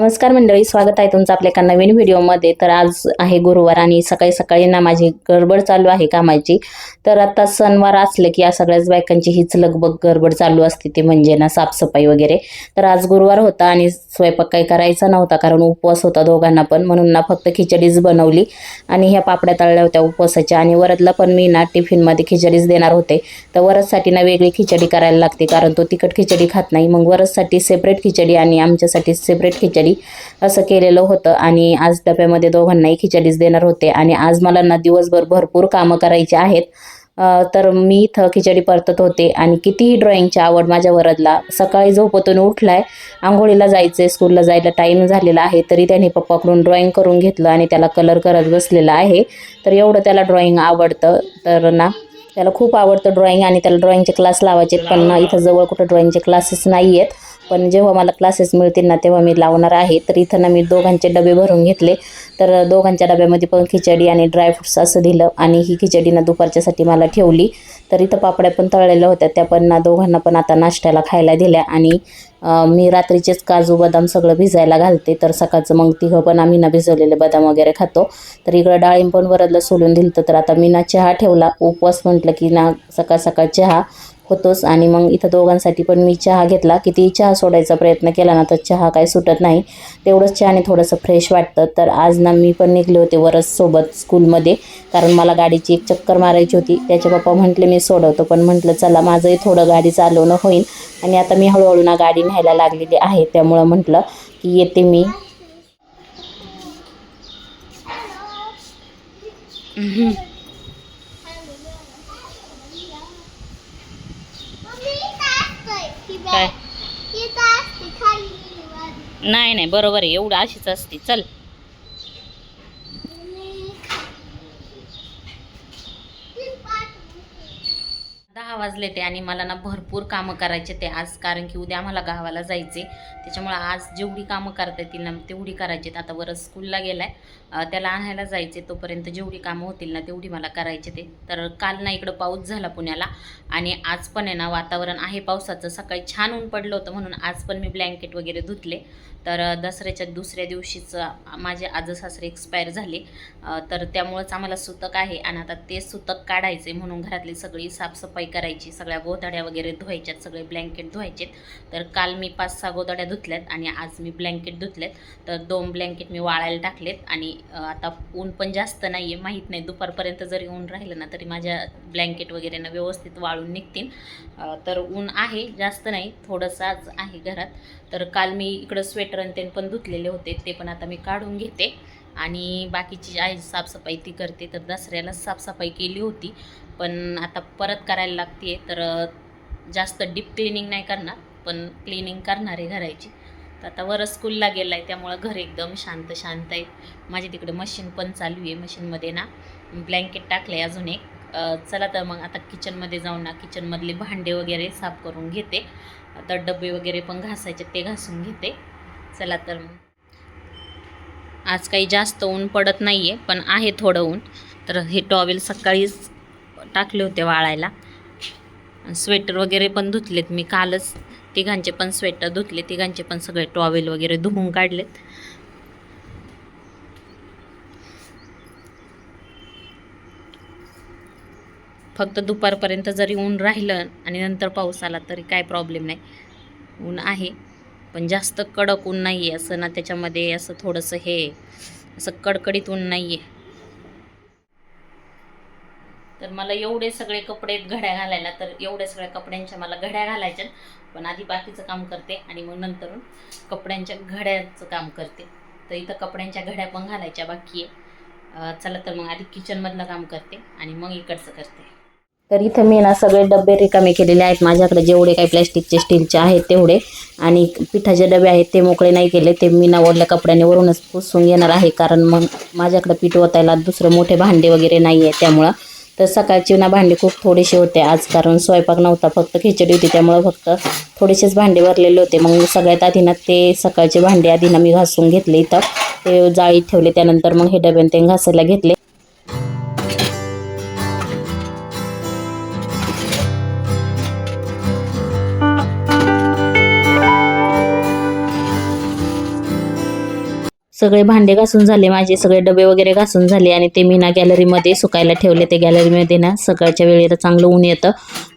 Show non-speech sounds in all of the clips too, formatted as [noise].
नमस्कार मंडळी स्वागत आहे तुमचं आपल्या एका नवीन व्हिडिओमध्ये. तर आज आहे गुरुवार आणि सकाळी सकाळी ना माझी गडबड चालू आहे कामाची. तर आता सणवार असले की या सगळ्याच बायकांची हीच लगबग गडबड चालू असते ते म्हणजे ना साफसफाई वगैरे. तर आज गुरुवार होता आणि स्वयंपाक काही करायचा नव्हता कारण उपवास होता दोघांना पण. म्हणून ना फक्त खिचडीच बनवली आणि ह्या पापड्या तळल्या होत्या उपवासाच्या. आणि वरदला पण मी ना टिफिनमध्ये खिचडीच देणार होते. तर वरदसाठी ना वेगळी खिचडी करायला लागते कारण तो तिखट खिचडी खात नाही. मग वरदसाठी सेपरेट खिचडी आणि आमच्यासाठी सेपरेट खिचडी. असं केलेलं होतं. आणि आज डब्यामध्ये दोघांनाही खिचडीच देणार होते. आणि आज मला ना दिवसभर भरपूर कामं करायची आहेत. तर मी इथं खिचडी परतत होते. आणि कितीही ड्रॉइंगची आवड माझ्या वरदला सकाळी झोपतून उठलाय आंघोळीला जायचंय स्कूलला जायला टाईम झालेला आहे तरी त्याने पप्पाकडून ड्रॉइंग करून घेतलं आणि त्याला कलर करत बसलेला आहे. तर एवढं त्याला ड्रॉइंग आवडतं. तर ना त्याला खूप आवडतं ड्रॉइंग आणि त्याला ड्रॉइंगचे क्लास लावायचे आहेत. पण ना इथं जवळ कुठं ड्रॉइंगचे क्लासेस नाही आहेत पण जेव्हा मला क्लासेस मिळतील ना तेव्हा मी लावणार आहे. तर इथं ना मी दोघांचे डबे भरून घेतले. तर दोघांच्या डब्यामध्ये पण खिचडी आणि ड्रायफ्रुट्स असं दिलं आणि ही खिचडी ना दुपारच्यासाठी मला ठेवली. तर इथं पापड्या पण तळलेल्या होत्या. त्या पण ना दोघांना पण आता नाश्त्याला खायला दिल्या आणि मी रात्रीचेच काजू बदाम सगळं भिजायला घालते. तर सकाळचं मग तिघं पण आम्ही ना भिजवलेले बदाम वगैरे खातो. तर इकडं डाळिंब पण वरदला सोलून दिलं तर आता मी ना चहा ठेवला. उपवास म्हटलं की ना सकाळ सकाळ चहा. होतोच आणि मग इथं दोघांसाठी पण मी चहा घेतला. किती चहा सोडायचा प्रयत्न केला ना तर चहा काही सुटत नाही. तेवढंच चहाने थोडंसं फ्रेश वाटतं. तर आज ना मी पण निघले होते वरससोबत स्कूलमध्ये कारण मला गाडीची एक चक्कर मारायची होती. त्याचे पप्पा म्हटले मी सोडवतो. पण म्हटलं चला माझंही थोडं गाडी चालवणं होईल. आणि आता मी हळूहळू ना गाडी न्यायला लागलेली आहे. त्यामुळं म्हटलं की येते मी. काय नाही नाही बरोबर आहे. एवढं अशीच असते. चल. वाजले ते आणि मला ना भरपूर कामं करायचे ते आज कारण की उद्या आम्हाला गावाला जायचे त्याच्यामुळं आज जेवढी कामं करता येतील ना तेवढी करायची आता वर स्कूलला गेलाय. आहे त्याला आणायला जायचे तोपर्यंत जेवढी कामं होतील ना तेवढी मला करायचे ते. तर काल ना इकडं पाऊस झाला पुण्याला आणि आज पण आहे ना वातावरण आहे पावसाचं. सकाळी छान ऊन पडलं होतं म्हणून आज पण मी ब्लँकेट वगैरे धुतले. तर दसऱ्याच्या दुसऱ्या दिवशीच माझे आज सासरे एक्सपायर झाले. तर त्यामुळंच आम्हाला सुतक आहे आणि आता ते सुतक काढायचे म्हणून घरातली सगळी साफसफाई करायची सगळ्या गोधड्या वगैरे धुवायच्यात सगळे ब्लँकेट धुवायचेत. तर काल मी पाच सहा गोधड्या धुतल्यात आणि आज मी ब्लँकेट धुतलेत. तर दोन ब्लँकेट मी वाळायला टाकलेत आणि आता ऊन पण जास्त नाही आहे माहीत नाही दुपारपर्यंत जरी ऊन राहिलं ना तरी माझ्या ब्लँकेट वगैरे ना व्यवस्थित वाळून निघतील. तर ऊन आहे जास्त नाही थोडंसं आज आहे घरात. तर काल मी इकडं स्वेटर आणि ते पण धुतलेले होते ते पण आता मी काढून घेते. आणि बाकीची जी आहे साफसफाई ती करते तर दसऱ्याला साफसफाई केली होती. पण आता परत करायला लागते तर जास्त डीप क्लिनिंग नाही करणार पण क्लिनिंग करणार आहे घराची तर आता वर स्कूलला गेला आहे त्यामुळं घर एकदम शांत शांत आहे. माझी तिकडे मशीन पण चालू आहे मशीनमध्ये ना ब्लँकेट टाकलं आहे अजून एक. चला तर मग आता किचनमध्ये जाऊन ना किचनमधले भांडे वगैरे साफ करून घेते. आता डबे वगैरे पण घासायचे ते घासून घेते. चला तर आज काही जास्त ऊन पडत नाही आहे पण आहे थोडं ऊन. तर हे टॉवेल सकाळीच टाकले होते वाळायला. स्वेटर वगैरे पण धुतलेत मी. कालच तिघांचे पण स्वेटर धुतले. तिघांचे पण सगळे टॉवेल वगैरे धुवून काढलेत. फक्त दुपारपर्यंत जरी ऊन राहिलं आणि नंतर पाऊस आला तरी काय प्रॉब्लेम नाही. ऊन आहे पण जास्त कडक ऊन नाही आहे असं ना त्याच्यामध्ये असं थोडंसं हे असं कडकडीत ऊन नाही आहे तर मला एवढे सगळे कपडे घड्या घालायला तर एवढ्या सगळ्या कपड्यांच्या मला घड्या घालायच्या पण आधी बाकीचं काम करते आणि मग नंतरून कपड्यांच्या घड्याचं काम करते. तर इथं कपड्यांच्या घड्या पण घालायच्या बाकी आहे. चला तर मग आधी किचनमधलं काम करते आणि मग इकडचं करते. तर इथं मी ना सगळे डबे रिकामे केलेले आहेत. माझ्याकडे जेवढे काही प्लॅस्टिकचे स्टीलचे आहेत तेवढे. आणि पिठाचे डबे आहेत ते मोकळे नाही केले. ते मी ना ओढल्या कपड्याने वरूनच पुसून घेणार आहे. कारण मग माझ्याकडे पीठ ओतायला दुसरं मोठे भांडे वगैरे नाही आहे त्यामुळं. तर सकाळची ना भांडी खूप थोडीशी होते आज कारण स्वयंपाक नव्हता फक्त खिचडी होती त्यामुळं फक्त थोडेसेच भांडे भरलेले होते. मग सगळ्यात आधी ना ते सकाळचे भांडे आधी ना मी घासून घेतले इथं. ते जाळीत ठेवले त्यानंतर मग हे डब्यान ते घासायला घेतले. सगळे भांडे घासून झाले माझे सगळे डबे वगैरे घासून झाले आणि ते मी ना गॅलरीमध्ये सुकायला ठेवले. ते गॅलरीमध्ये ना सकाळच्या वेळेला चांगलं ऊन येतं.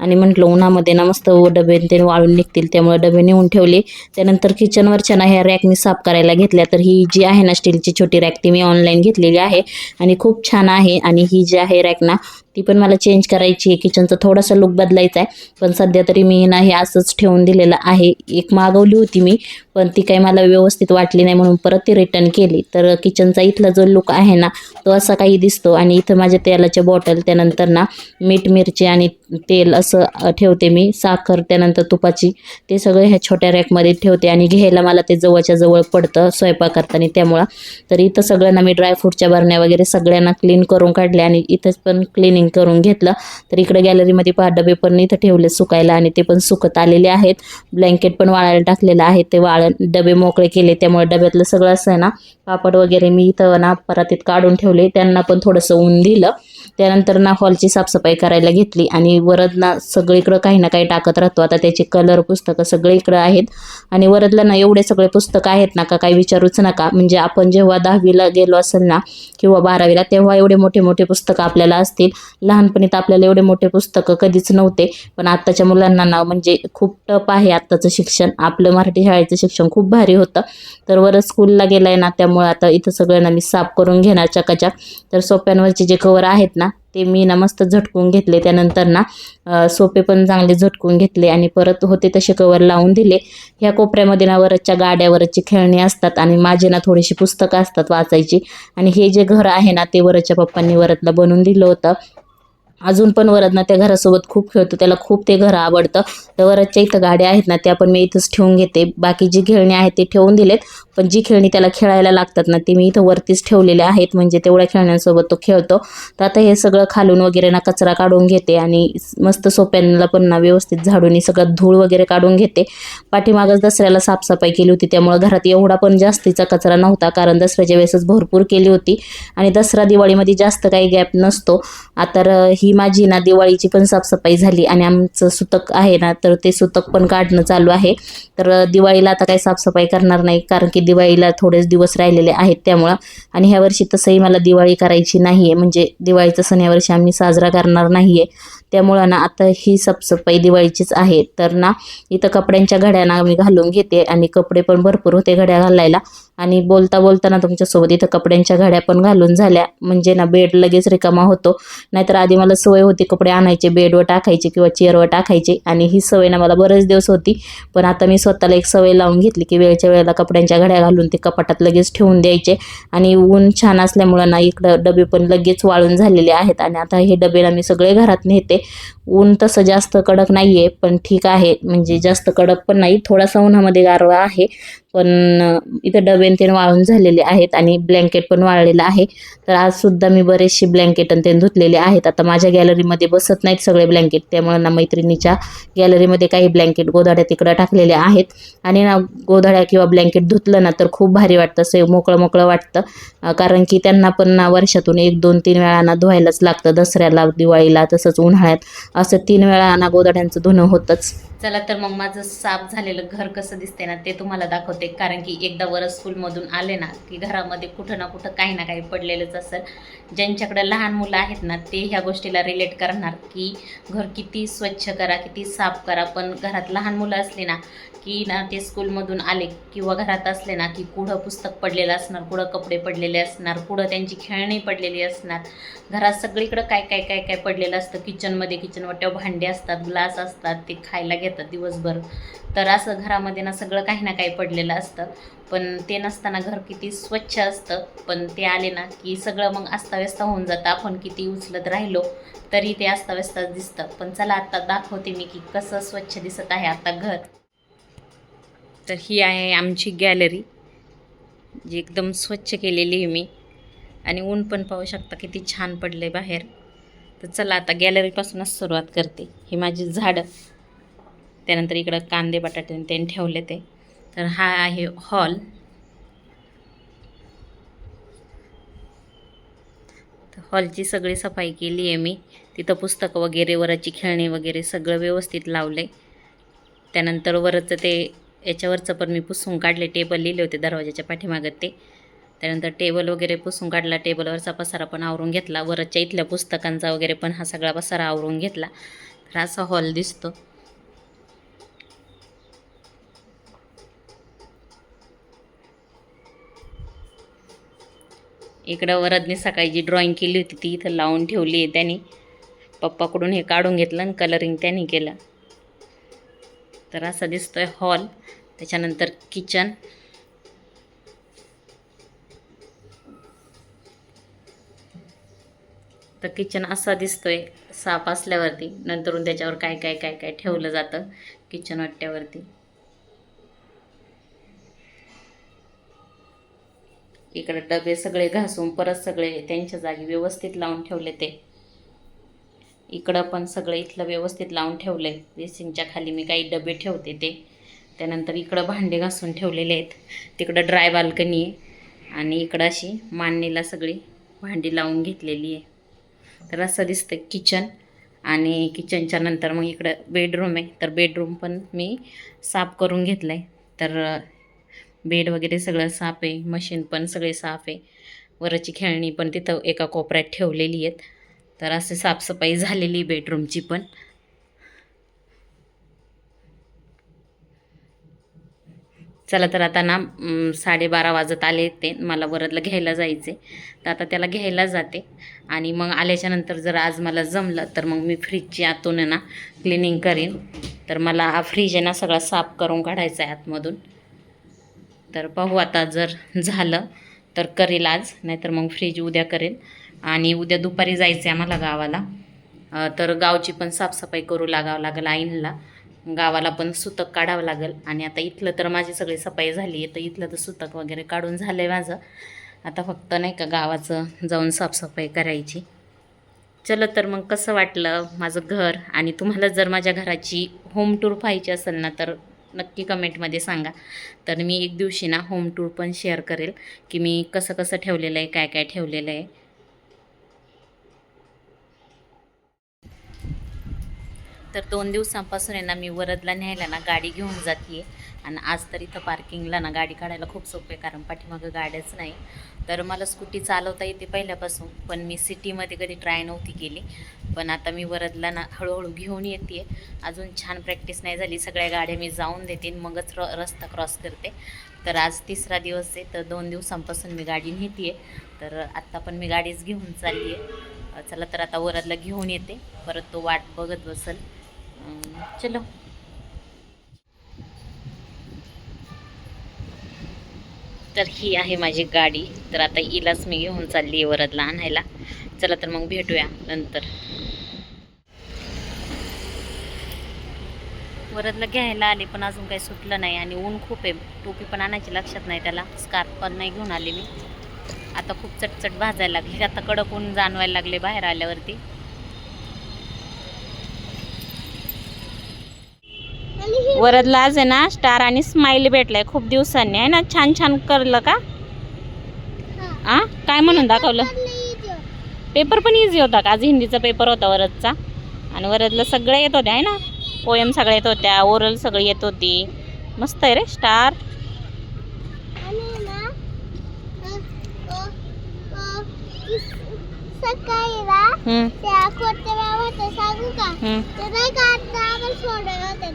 आणि म्हटलं उन्हामध्ये ना मस्त डबे ते वाळून निघतील त्यामुळे डबे नेऊन ठेवले. त्यानंतर किचनवरच्या ना ह्या रॅक मी साफ करायला घेतल्या. तर ही जी आहे ना स्टीलची छोटी रॅक ती मी ऑनलाईन घेतलेली आहे. आणि खूप छान आहे. आणि ही जी आहे रॅक ना ती पण मला चेंज करायची आहे. किचनचा थोडासा लुक बदलायचा आहे पण सध्या तरी मी ना हे असंच ठेवून दिलेलं आहे. एक मागवली होती मी पण ती काही मला व्यवस्थित वाटली नाही म्हणून परत ती रिटर्न केली. तर किचनचा इथला जो लुक आहे ना तो असा काही दिसतो. आणि इथं माझ्या तेलाच्या बॉटल त्यानंतर ना मीठ मिरची आणि तेल असं ठेवते मी. साखर त्यानंतर तुपाची ते सगळं ह्या छोट्या रॅकमध्ये ठेवते. आणि घ्यायला मला ते जवळच्या जवळ पडतं स्वयंपाक करताना त्यामुळं. तर इथं सगळ्यांना मी ड्रायफ्रूटच्या बरण्या वगैरे सगळ्यांना क्लीन करून काढल्या आणि इथंच पण क्लिनिंग करून घेतलं. तर इकडे गॅलरीमध्ये पहा डबे पण इथं ठेवले सुकायला आणि ते पण सुकत आलेले आहेत. ब्लँकेट पण वाळायला टाकलेलं आहे. ते वाळ डबे मोकळे केले त्यामुळे डब्यातलं सगळं असं आहे ना पापड वगैरे मी इथं ना परातीत काढून ठेवले. त्यांना पण थोडंसं ऊन दिलं. त्यानंतर ना हॉलची साफसफाई करायला घेतली आणि वरद ना सगळीकडं काही ना काही टाकत राहतो. आता त्याचे कलर पुस्तकं सगळीकडं आहेत. आणि वरदला ना एवढे सगळे पुस्तकं आहेत ना का काही विचारूच नका. म्हणजे आपण जेव्हा दहावीला गेलो असेल ना किंवा बारावीला तेव्हा एवढे मोठे मोठे पुस्तकं आपल्याला असतील. लहानपणी तर आपल्याला एवढे मोठे पुस्तकं कधीच नव्हते. पण आत्ताच्या मुलांना ना म्हणजे खूप टप आहे आत्ताचं शिक्षण. आपलं मराठी शाळेचं शिक्षण खूप भारी होतं. तर वरद स्कूलला गेलाय ना त्यामुळे आता इथं सगळं ना मी साफ करून घेणार चकाचक. तर सोप्यांवरचे जे कवर आहेत ते मी ना मस्त झटकून घेतले. त्यानंतर ना सोपे पण चांगले झटकून घेतले आणि परत होते तसे कवर लावून दिले. ह्या कोपऱ्यामध्ये ना वरच्या गाड्यावरची खेळणी असतात आणि माझे ना थोडीशी पुस्तकं असतात वाचायची. आणि हे जे घर आहे ना ते वरच्या पप्पांनी वरतला बनवून दिलं होतं. अजून पण वरद ना त्या घरासोबत खूप खेळतो त्याला खूप ते घर आवडतं. तर वरदच्या इथं गाड्या आहेत ना त्या पण मी इथंच ठेवून घेते. बाकी जी खेळणी आहेत ते ठेवून दिलेत पण जी खेळणी त्याला खेळायला लागतात ना ती मी इथं वरतीच ठेवलेल्या आहेत. म्हणजे तेवढ्या खेळण्यांसोबत तो खेळतो. तर आता हे सगळं खालून वगैरे ना कचरा काढून घेते आणि मस्त सोप्यांना पण ना व्यवस्थित झाडून सगळं धूळ वगैरे काढून घेते. पाठीमागच दसऱ्याला साफसफाई केली होती त्यामुळं घरात एवढा पण जास्तीचा कचरा नव्हता कारण दसऱ्याच्या वेळेसच भरपूर केली होती. आणि दसरा दिवाळीमध्ये जास्त काही गॅप नसतो. आता ही ही माझी ना दिवाळीची पण साफसफाई झाली आणि आमचं सुतक आहे ना तर ते सुतक पण काढणं चालू आहे. तर दिवाळीला आता काही साफसफाई करणार नाही कारण की दिवाळीला थोडेच दिवस राहिलेले आहेत त्यामुळं. आणि ह्या वर्षी तसंही मला दिवाळी करायची नाही आहे म्हणजे दिवाळीचा सण ह्या वर्षी आम्ही साजरा करणार नाही आहे त्यामुळं ना आता ही साफसफाई दिवाळीचीच आहे. तर ना इथं कपड्यांच्या घड्या ना मी घालून घेते आणि कपडे पण भरपूर होते घड्या घालायला. आणि बोलता बोलताना तुमच्यासोबत इथं कपड्यांच्या घड्या पण घालून झाल्या. म्हणजे ना बेड लगेच रिकामा होतो. नाहीतर आधी मला सवय होती कपडे आणायचे बेडवर टाकायचे किंवा चेअरवर टाकायचे. आणि ही सवय ना मला बरेच दिवस होती. पण आता मी स्वतःला एक सवय लावून घेतली की वेळच्या वेळेला कपड्यांच्या घड्या घालून ते कपाटात लगेच ठेवून द्यायचे. आणि ऊन छान असल्यामुळं ना इकडं डबे पण लगेच वाळून झालेले आहेत. आणि आता हे डबे ना मी सगळे घरात नेते. ऊन तसं जास्त कडक नाही आहे पण ठीक आहे. म्हणजे जास्त कडक पण नाही. थोडासा उन्हामध्ये गारवा आहे. पण इथं डबे ते वाळून झालेले आहेत आणि ब्लँकेट पण वाळलेलं आहे. तर आज सुद्धा मी बरेचसे ब्लँकेट आणि ते धुतलेले आहेत. आता माझ्या गॅलरीमध्ये बसत नाहीत सगळे ब्लँकेट त्यामुळे ना मैत्रिणीच्या गॅलरीमध्ये काही ब्लँकेट गोधाड्या तिकडं टाकलेले आहेत. आणि ना गोधाड्या किंवा ब्लँकेट धुतलं ना तर खूप भारी वाटतं. असं मोकळं मोकळं वाटतं. कारण की त्यांना पण ना वर्षातून एक दोन तीन वेळा ना धुवायलाच लागतं. दसऱ्याला दिवाळीला तसंच उन्हाळ्यात. असं तीन वेळा ना गोधाड्यांचं धुणं होतंच. चला तर मग माझं साफ झालेलं घर कसं दिसते ना ते तुम्हाला दाखवते. कारण की एकदा वर स्कूलमधून आले ना की घरामध्ये कुठं ना कुठं काही ना काही पडलेलंच असेल. ज्यांच्याकडे लहान मुलं आहेत ना ते ह्या गोष्टीला रिलेट करणार की घर किती स्वच्छ करा किती साफ करा. पण घरात लहान मुलं असली ना की ना ते स्कूलमधून आले किंवा घरात असले ना की कुठं पुस्तक पडलेलं असणार कुठं कपडे पडलेले असणार कुठं त्यांची खेळणी पडलेली असणार. घरात सगळीकडं काय काय काय काय पडलेलं असतं? किचनमध्ये किचन वाट्यावर भांडे असतात ग्लास असतात ते खायला घेतात दिवसभर. तर असं घरामध्ये ना सगळं काही ना काही पडलेलं असतं. पण ते नसताना घर किती स्वच्छ असतं. पण ते आले ना की सगळं मग अस्ताव्यस्त होऊन जातं. आपण किती उचलत राहिलो तरी ते अस्ताव्यस्त दिसतं. पण चला आत्ता दाखवते मी की कसं स्वच्छ दिसत आहे आता घर. तर ही आहे आमची गॅलरी जी एकदम स्वच्छ केलेली आहे मी. आणि ऊन पण पाहू शकता किती छान पडले बाहेर. तर चला आता गॅलरीपासूनच सुरुवात करते. ही माझी झाडं. त्यानंतर इकडं कांदे बटाटे त्यांनी ठेवले ते. तर हा आहे हॉल. तर हॉलची सगळी सफाई केली आहे मी. तिथं पुस्तकं वगैरे वरची खेळणी वगैरे सगळं व्यवस्थित लावले त्यानंतर वरचं ते याच्यावरचं पण मी पुसून काढले टेबल लिहिले होते दरवाजाच्या पाठीमागं ते. त्यानंतर टेबल वगैरे पुसून काढला टेबलवरचा पसारा पण आवरून घेतला. वरच्या इथल्या पुस्तकांचा वगैरे पण हा सगळा पसारा आवरून घेतला. तर असा हॉल दिसतो. इकडं वरदने सकाळी जी ड्रॉइंग केली होती ती इथं लावून ठेवली आहे त्याने. पप्पाकडून हे काढून घेतलं आणि कलरिंग त्याने केलं. तर असा दिसतोय हॉल. त्याच्यानंतर किचन. तर किचन असा दिसतोय साप असल्यावरती. नंतरून त्याच्यावर काय काय काय काय ठेवलं जातं किचन वाट्यावरती. इकडे डबे सगळे घासून परत सगळे त्यांच्या जागी व्यवस्थित लावून ठेवले ते. इकडं पण सगळं इथलं व्यवस्थित लावून ठेवलं आहे बेसिनच्या खाली मी काही डबे ठेवते ते. त्यानंतर इकडं भांडे घासून ठेवलेले आहेत. तिकडं ड्राय बाल्कनी आहे. आणि इकडं अशी मांडणीला सगळी भांडी लावून घेतलेली आहे. तर असं दिसतं किचन. आणि किचनच्या नंतर मग इकडं बेडरूम आहे. तर बेडरूम पण मी साफ करून घेतलं आहे तर बेड वगैरे सगळं साफ आहे. मशीन पण सगळे साफ आहे. वरची खेळणी पण तिथं एका कोपऱ्यात ठेवलेली आहेत. तर असे साफसफाई झालेली बेडरूमची पण. चला तर आता ना साडेबारा वाजत आले ते मला वरदला घ्यायला जायचे तर आता त्याला घ्यायला जाते. आणि मग आल्याच्यानंतर जर आज मला जमलं तर मग मी फ्रीजची आतून ना क्लिनिंग करीन. तर मला हा फ्रीज आहे ना सगळा साफ करून काढायचा आहे आतमधून. तर पाहू आता जर झालं तर करेल आज. नाहीतर मग फ्रीज उद्या करेल. आणि उद्या दुपारी जायचं आहे आम्हाला गावाला. तर गावची पण साफसफाई करू लागावं लागेल आईनला. गावाला पण सुतक काढावं लागेल. आणि आता इथलं तर माझी सगळी सफाई झाली आहे तर इथलं तर सुतक वगैरे काढून झालं आहे माझं. आता फक्त नाही का गावाचं जाऊन साफसफाई करायची. चलो तर मग कसं वाटलं माझं घर? आणि तुम्हाला जर माझ्या घराची होम टूर पाहिजे असेल ना तर नक्की कमेंटमध्ये सांगा. तर मी एक दिवशी ना होम टूर पण शेअर करेल की मी कसं कसं ठेवलेलं आहे काय काय ठेवलेलं आहे. तर दोन दिवसांपासून आहे ना मी वरदला न्यायला ना गाडी घेऊन जाते आणि आज तर इथं पार्किंगला ना गाडी काढायला खूप सोपं आहे कारण पाठीमागं गाड्याच नाही. तर मला स्कूटी चालवता येते पहिल्यापासून पण मी सिटीमध्ये कधी ट्राय नव्हती केली. पण आता मी वरदला ना हळूहळू घेऊन येते अजून छान प्रॅक्टिस नाही झाली सगळ्या गाड्या मी जाऊन देते आणि मगच र रस्ता क्रॉस करते. तर आज तिसरा दिवस आहे तर दोन दिवसांपासून मी गाडी नेते तर आत्ता पण मी गाडीच घेऊन चालली आहे चला तर आता वरदला घेऊन येते. परत तो वाट बघत बसल. चलो. तर ही आहे माझी गाडी. तर आता इलाच मी घेऊन चालली आहे वरदला आणायला. चला तर मग भेटूया नंतर. वरदला घ्यायला आले पण अजून काही सुटलं नाही आणि ऊन खूप आहे. टोपी पण आणायची लक्षात नाही त्याला. स्कार्फ पण नाही घेऊन आले मी. आता खूप चटचट भाजायला लागली. आता कडक ऊन जाणवायला लागले बाहेर आल्यावरती. वरदला आज आहे ना? स्टार आणि स्माइल भेटलाय खूप दिवसांनी. आहे ना? छान छान करलं का? आ? काय म्हणून दाखवलं? पेपर पण इझी होता का? आज हिंदीचा पेपर होता वरदचा. आणि वरदला सगळं येत होत्या आहे ना? पोएम सगळ्या येत होत्या ओरल सगळी येत होती. मस्त आहे रे स्टार.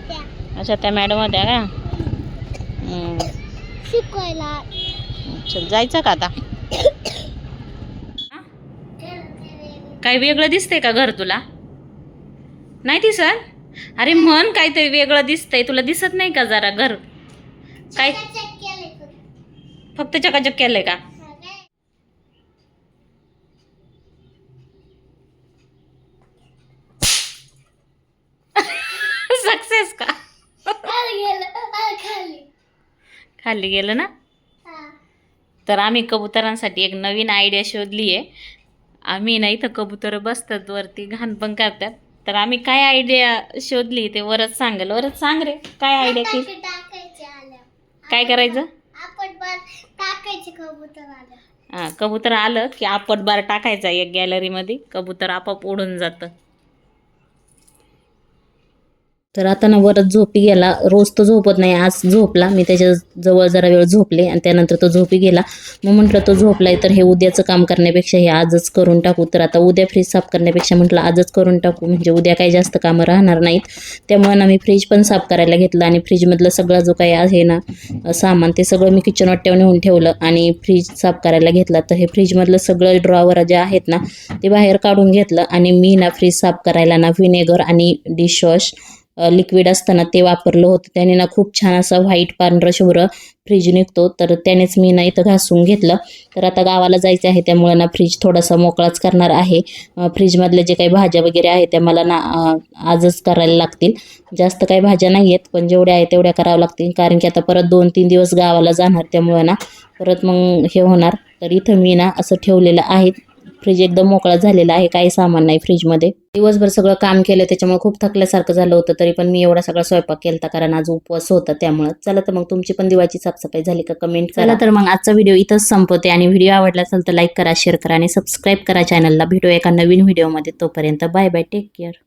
त्या. अच्छा त्या मॅडम होत्या का शिकवायला. चल जायचं का आता? काही वेगळं दिसतंय का घर तुला? नाही दिसत? अरे म्हण काहीतरी वेगळं दिसतंय. तुला दिसत नाही का जरा घर? काय? फक्त. चकाचक केलंय का? सक्सेस [laughs] का गेलं खाली खाली गेलं ना? तर आम्ही कबुतरांसाठी एक नवीन आयडिया शोधली आहे आम्ही ना इथं कबुतरं बसतात वरती घाण पण करतात. तर आम्ही काय आयडिया शोधली ते वरच सांगेल. वरच सांग रे काय आयडिया केली? काय करायचं? हां कबूतर आलं की आपट बार टाकायचा एक गॅलरीमध्ये कबूतर आपोआप उडून जातं. तर आता ना वरच झोपी गेला. रोज तो झोपत नाही आज झोपला. मी त्याच्याजवळ जरा वेळ झोपले आणि त्यानंतर तो झोपी गेला. मग म्हटलं तो झोपलाय तर हे उद्याचं काम करण्यापेक्षा हे आजच करून टाकू. तर आता उद्या फ्रीज साफ करण्यापेक्षा म्हटलं आजच करून टाकू. म्हणजे उद्या काही जास्त कामं राहणार नाहीत. त्यामुळे ना मी फ्रीज पण साफ करायला घेतलं आणि फ्रीजमधलं सगळा जो काही आहे ना सामान ते सगळं मी किचन वाट्यावर नेऊन ठेवलं आणि फ्रीज साफ करायला घेतला. तर हे फ्रीजमधलं सगळं ड्रॉवर जे आहेत ना ते बाहेर काढून घेतलं आणि मी ना फ्रीज साफ करायला ना व्हिनेगर आणि डिशवॉश लिक्विड असताना ते वापरलं होतं. त्याने ना खूप छान असं व्हाईट पांढरं शुभ्र फ्रीज निघतो. तर त्यानेच मी ना इथं घासून घेतलं. तर आता गावाला जायचं आहे. त्यामुळे ना फ्रीज थोडासा मोकळाच करणार आहे. फ्रीजमधले जे काही भाज्या वगैरे आहेत त्या मला ना आजच करायला लागतील. जास्त काही भाज्या नाही आहेत पण जेवढ्या आहेत तेवढ्या कराव्या लागतील. कारण की आता परत दोन तीन दिवस गावाला जाणार. त्यामुळे ना परत मग हे होणार. तर इथं मी ना असं ठेवलेलं आहे. फ्रीज एकदम मोकळा झालेला आहे काही सामान नाही फ्रीजमध्ये दिवसभर सगळं काम केलं त्याच्यामुळे खूप थकल्यासारखं झालं होतं तरी पण मी एवढा सगळा स्वयंपाक केला होता कारण आज उपवास होता त्यामुळं. चला तर मग तुमची पण दिवाळीची साफसफाई झाली का? कमेंट करा. तर मग आजचा व्हिडिओ इथंच संपवते आणि व्हिडिओ आवडला असेल तर लाईक करा शेअर करा आणि सबस्क्राईब करा चॅनलला भेटू एका नवीन व्हिडिओमध्ये तोपर्यंत बाय बाय टेक केअर